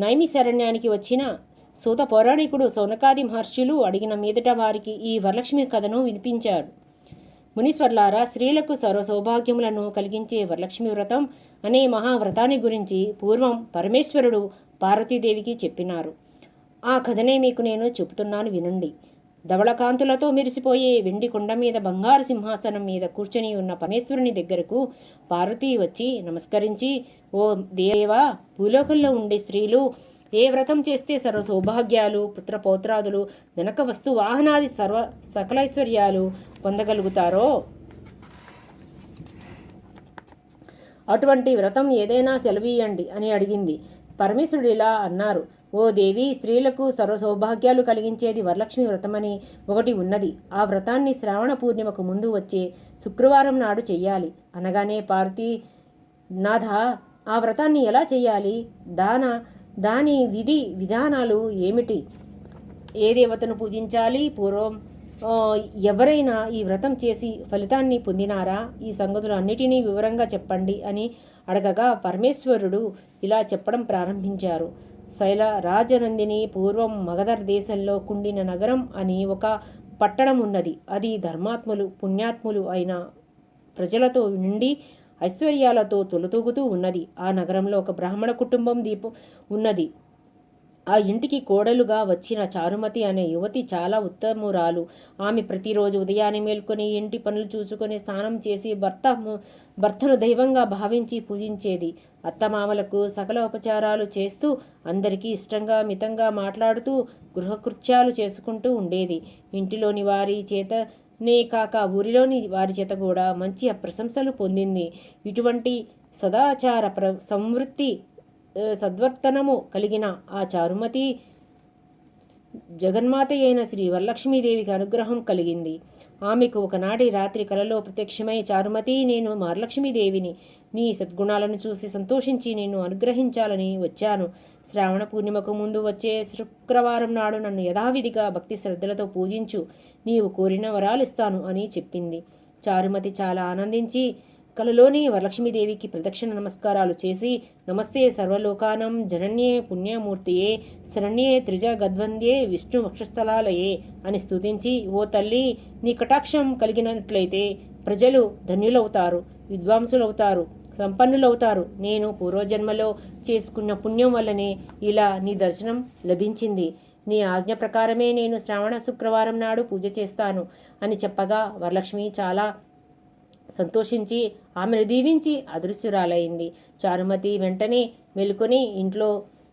నైమిశరణ్యానికి వచ్చిన సూత పౌరాణికుడు సౌనకాది మహర్షులు అడిగిన మీదట వారికి ఈ వరలక్ష్మి కథను వినిపించాడు. మునీశ్వర్లారా స్త్రీలకు సర్వ సౌభాగ్యములను కలిగించే వరలక్ష్మి వ్రతం అనే మహావ్రతాన్ని గురించి పూర్వం పరమేశ్వరుడు పార్వతీదేవికి చెప్పినారు. ఆ కథనే మీకు నేను చెబుతున్నాను వినండి. ధవళకాంతులతో మెరిసిపోయే వెండి కొండ మీద బంగారు సింహాసనం మీద కూర్చొని ఉన్న పరమేశ్వరుని దగ్గరకు పార్వతి వచ్చి నమస్కరించి ఓ దేవా భూలోకంలో ఉండే స్త్రీలు ఏ వ్రతం చేస్తే సర్వ సౌభాగ్యాలు పుత్రపౌత్రాదులు ధనక వస్తు వాహనాది సర్వ సకలైశ్వర్యాలు పొందగలుగుతారో? అటువంటి వ్రతం ఏదైనా సెలవీయండి అని అడిగింది. పరమేశ్వరుడు ఇలా అన్నారు. ఓ దేవి స్త్రీలకు సర్వ సౌభాగ్యాలు కలిగించేది వరలక్ష్మి వ్రతమని ఒకటి ఉన్నది. ఆ వ్రతాన్ని శ్రావణ పూర్ణిమకు ముందు వచ్చే శుక్రవారం నాడు చెయ్యాలి. అనగానే పార్వతి నాథ ఆ వ్రతాన్ని ఎలా చెయ్యాలి? దాన దాని విధి విధానాలు ఏమిటి? ఏ దేవతను పూజించాలి? పూర్వం ఎవరైనా ఈ వ్రతం చేసి ఫలితాన్ని పొందినారా? ఈ సంగతులు అన్నిటినీ వివరంగా చెప్పండి అని అడగగా పరమేశ్వరుడు ఇలా చెప్పడం ప్రారంభించారు. శైల రాజనందిని పూర్వం మగధర్ దేశంలో కుండిన నగరం అని ఒక పట్టణం ఉన్నది. అది ధర్మాత్ములు పుణ్యాత్ములు అయిన ప్రజలతో నిండి ఐశ్వర్యాలతో తొలతూగుతూ ఉన్నది. ఆ నగరంలో ఒక బ్రాహ్మణ కుటుంబం దీపం ఉన్నది. ఆ ఇంటికి కోడలుగా వచ్చిన చారుమతి అనే యువతి చాలా ఉత్తమురాలు ఆమె ప్రతిరోజు ఉదయాన్నే మేల్కొని ఇంటి పనులు చూసుకొని స్నానం చేసి భర్త భర్తను దైవంగా భావించి పూజించేది. అత్తమామలకు సకల ఉపచారాలు చేస్తూ అందరికీ ఇష్టంగా మితంగా మాట్లాడుతూ గృహకృత్యాలు చేసుకుంటూ ఉండేది. ఇంటిలోని వారి చేత నే కాక ఊరిలోని వారి చేత కూడా మంచి ప్రశంసలు పొందింది. ఇటువంటి సదాచార ప్ర సంవృత్తి సద్వర్తనము కలిగిన ఆ చారుమతి జగన్మాత అయిన శ్రీ వరలక్ష్మీదేవికి అనుగ్రహం కలిగింది. ఆమెకు ఒకనాటి రాత్రి కలలో ప్రత్యక్షమై చారుమతి నేను వరలక్ష్మీదేవిని నీ సద్గుణాలను చూసి సంతోషించి నిన్ను అనుగ్రహించాలని వచ్చాను. శ్రావణ పూర్ణిమకు ముందు వచ్చే శుక్రవారం నాడు నన్ను యథావిధిగా భక్తి శ్రద్ధలతో పూజించు. నీవు కోరిన వరాలిస్తాను అని చెప్పింది. చారుమతి చాలా ఆనందించి కలలోనే వరలక్ష్మీదేవికి ప్రదక్షిణ నమస్కారాలు చేసి నమస్తే సర్వలోకానం జనన్యే పుణ్యమూర్తియే శరణ్యే త్రిజ గద్వంద్యే విష్ణు వక్షస్థలాలయే అని స్తుతించి ఓ తల్లి నీ కటాక్షం కలిగినట్లయితే ప్రజలు ధన్యులవుతారు విద్వాంసులవుతారు సంపన్నులవుతారు. నేను పూర్వజన్మలో చేసుకున్న పుణ్యం వల్లనే ఇలా నీ దర్శనం లభించింది. నీ ఆజ్ఞ ప్రకారమే నేను శ్రావణ శుక్రవారం నాడు పూజ చేస్తాను అని చెప్పగా వరలక్ష్మి చాలా సంతోషించి ఆమెను దీవించి అదృశ్యురాలైంది. చారుమతి వెంటనే మెలుకొని ఇంట్లో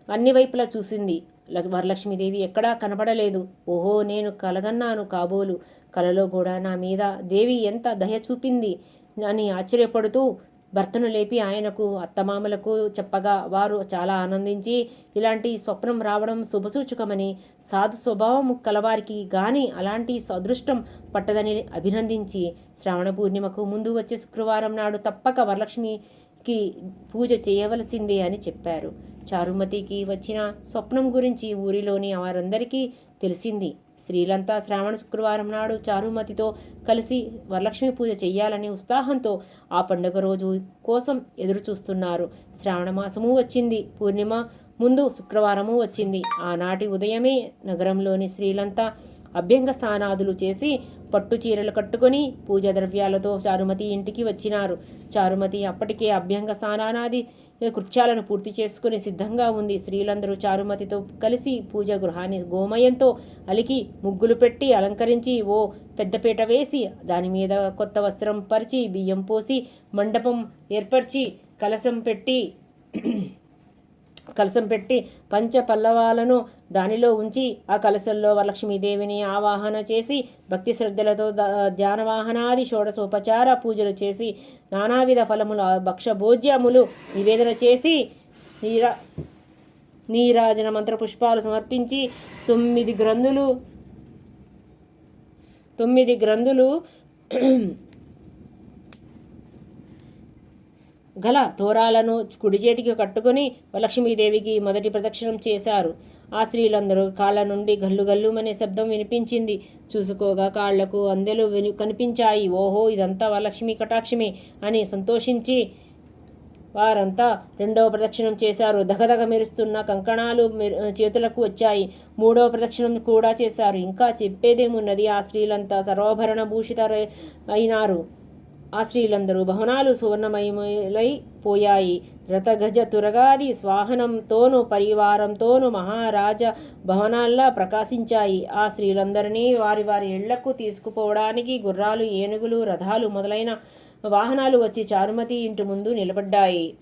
అన్ని వైపులా చూసింది. వరలక్ష్మీదేవి ఎక్కడా కనబడలేదు. ఓహో నేను కలగన్నాను కాబోలు. కలలో కూడా నా మీద దేవి ఎంత దయ చూపింది అని ఆశ్చర్యపడుతూ భర్తను లేపి ఆయనకు అత్తమామలకు చెప్పగా వారు చాలా ఆనందించి ఇలాంటి స్వప్నం రావడం శుభసూచకమని సాధు స్వభావం కలవారికి గాని అలాంటి సదృష్టం పట్టదని అభినందించి శ్రావణ పూర్ణిమకు ముందు వచ్చే శుక్రవారం నాడు తప్పక వరలక్ష్మికి పూజ చేయవలసిందే అని చెప్పారు. చారుమతికి వచ్చిన స్వప్నం గురించి ఊరిలోని వారందరికీ తెలిసింది. స్త్రీలంతా శ్రావణ శుక్రవారం నాడు చారుమతితో కలిసి వరలక్ష్మి పూజ చెయ్యాలని ఉత్సాహంతో ఆ పండుగ రోజు కోసం ఎదురుచూస్తున్నారు. శ్రావణమాసము శ్రావణ మాసము వచ్చింది. పూర్ణిమ ముందు శుక్రవారము వచ్చింది. ఆనాటి ఉదయమే నగరంలోని స్త్రీలంతా అభ్యంగ స్నానాదులు చేసి పట్టు చీరలు కట్టుకొని పూజ ద్రవ్యాలతో చారుమతి ఇంటికి వచ్చినారు. చారుమతి అప్పటికే అభ్యంగ స్నానాది కృత్యాలను పూర్తి చేసుకుని సిద్ధంగా ఉంది. స్త్రీలందరూ చారుమతితో కలిసి పూజ గృహాన్ని గోమయంతో అలికి ముగ్గులు పెట్టి అలంకరించి ఓ పెద్దపీట వేసి దాని మీద కొత్త వస్త్రం పరిచి బియ్యం పోసి మండపం ఏర్పరిచి కలశం పెట్టి కలశం పెట్టి పంచ పల్లవాలను దానిలో ఉంచి ఆ కలశంలో వరలక్ష్మీదేవిని ఆవాహన చేసి భక్తి శ్రద్ధలతో ధ్యానవాహనాది షోడశోపచార పూజలు చేసి నానావిధ ఫలములు భక్షభోజ్యములు నివేదన చేసి నీరా నీరాజన మంత్ర పుష్పాలు సమర్పించి తొమ్మిది గ్రంథులు తొమ్మిది గ్రంథులు గల తోరాలను కుడి చేతికి కట్టుకొని లక్ష్మీదేవికి మొదటి ప్రదక్షిణం చేశారు. ఆ స్త్రీలందరూ కాళ్ళ నుండి గల్లు గల్లుమనే శబ్దం వినిపించింది. చూసుకోగా కాళ్ళకు అందెలు విని కనిపించాయి. ఓహో ఇదంతా వరలక్ష్మి కటాక్షమే అని సంతోషించి వారంతా రెండవ ప్రదక్షిణం చేశారు. దగదగ మెరుస్తున్న కంకణాలు మెరు- చేతులకు వచ్చాయి. మూడవ ప్రదక్షిణం కూడా చేశారు. ఇంకా చెప్పేదేమున్నది? ఆ స్త్రీలంతా సర్వాభరణ భూషితరై అయినారు. ఆ స్త్రీలందరూ భవనాలు సువర్ణమయములై పోయాయి. రథగజ తురగాది స్వాహనంతోనూ పరివారంతోనూ మహారాజ భవనాల్లా ప్రకాశించాయి. ఆ స్త్రీలందరినీ వారి వారి ఇళ్ళకు తీసుకుపోవడానికి గుర్రాలు ఏనుగులు రథాలు మొదలైన వాహనాలు వచ్చి చారుమతి ఇంటి ముందు నిలబడ్డాయి.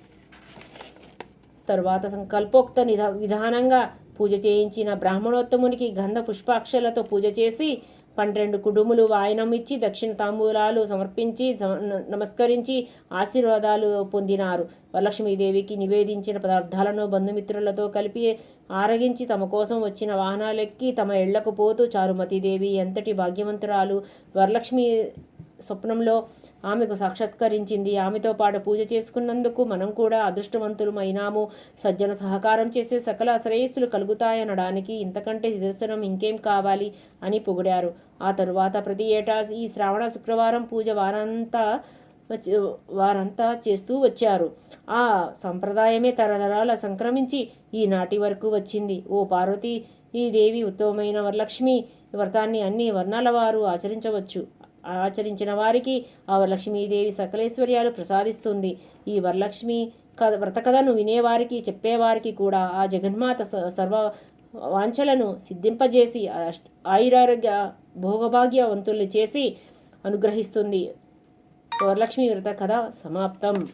తరువాత సంకల్పోక్త నిధ విధానంగా పూజ చేయించిన బ్రాహ్మణోత్తమునికి గంధ పుష్పాక్షలతో పూజ చేసి పన్నెండు కుడుములు వాయనం ఇచ్చి దక్షిణ తాంబూలాలు సమర్పించి నమస్కరించి ఆశీర్వాదాలు పొందినారు. వరలక్ష్మీదేవికి నివేదించిన పదార్థాలను బంధుమిత్రులతో కలిపి ఆరగించి తమ కోసం వచ్చిన వాహనాలెక్కి తమ ఇళ్ళకు పోతూ చారుమతీదేవి ఎంతటి భాగ్యవంతురాలు! వరలక్ష్మి స్వప్నంలో ఆమెకు సాక్షాత్కరించింది. ఆమెతో పాటు పూజ చేసుకున్నందుకు మనం కూడా అదృష్టవంతులమైనాము. సజ్జన సహకారం చేసే సకల శ్రేయస్సులు కలుగుతాయనడానికి ఇంతకంటే నిదర్శనం ఇంకేం కావాలి అని పొగిడారు. ఆ తరువాత ప్రతి ఏటా ఈ శ్రావణ శుక్రవారం పూజ వారంతా వచ్చి- వారంతా చేస్తూ వచ్చారు. ఆ సంప్రదాయమే తరతరాల సంక్రమించి ఈనాటి వరకు వచ్చింది. ఓ పార్వతీ ఈ దేవి ఉత్తమమైన వరలక్ష్మి వ్రతాన్ని అన్ని వర్ణాల వారు ఆచరించవచ్చు. ఆచరించిన వారికి ఆ వరలక్ష్మీదేవి సకలేశ్వర్యాలు ప్రసాదిస్తుంది. ఈ వరలక్ష్మి కథ వ్రత కథను వినేవారికి చెప్పేవారికి కూడా ఆ జగన్మాత స- సర్వ వాంఛలను సిద్ధింపజేసి ఆయురారోగ్య భోగభాగ్యవంతుల్ని చేసి అనుగ్రహిస్తుంది. వరలక్ష్మి వ్రత కథ సమాప్తం.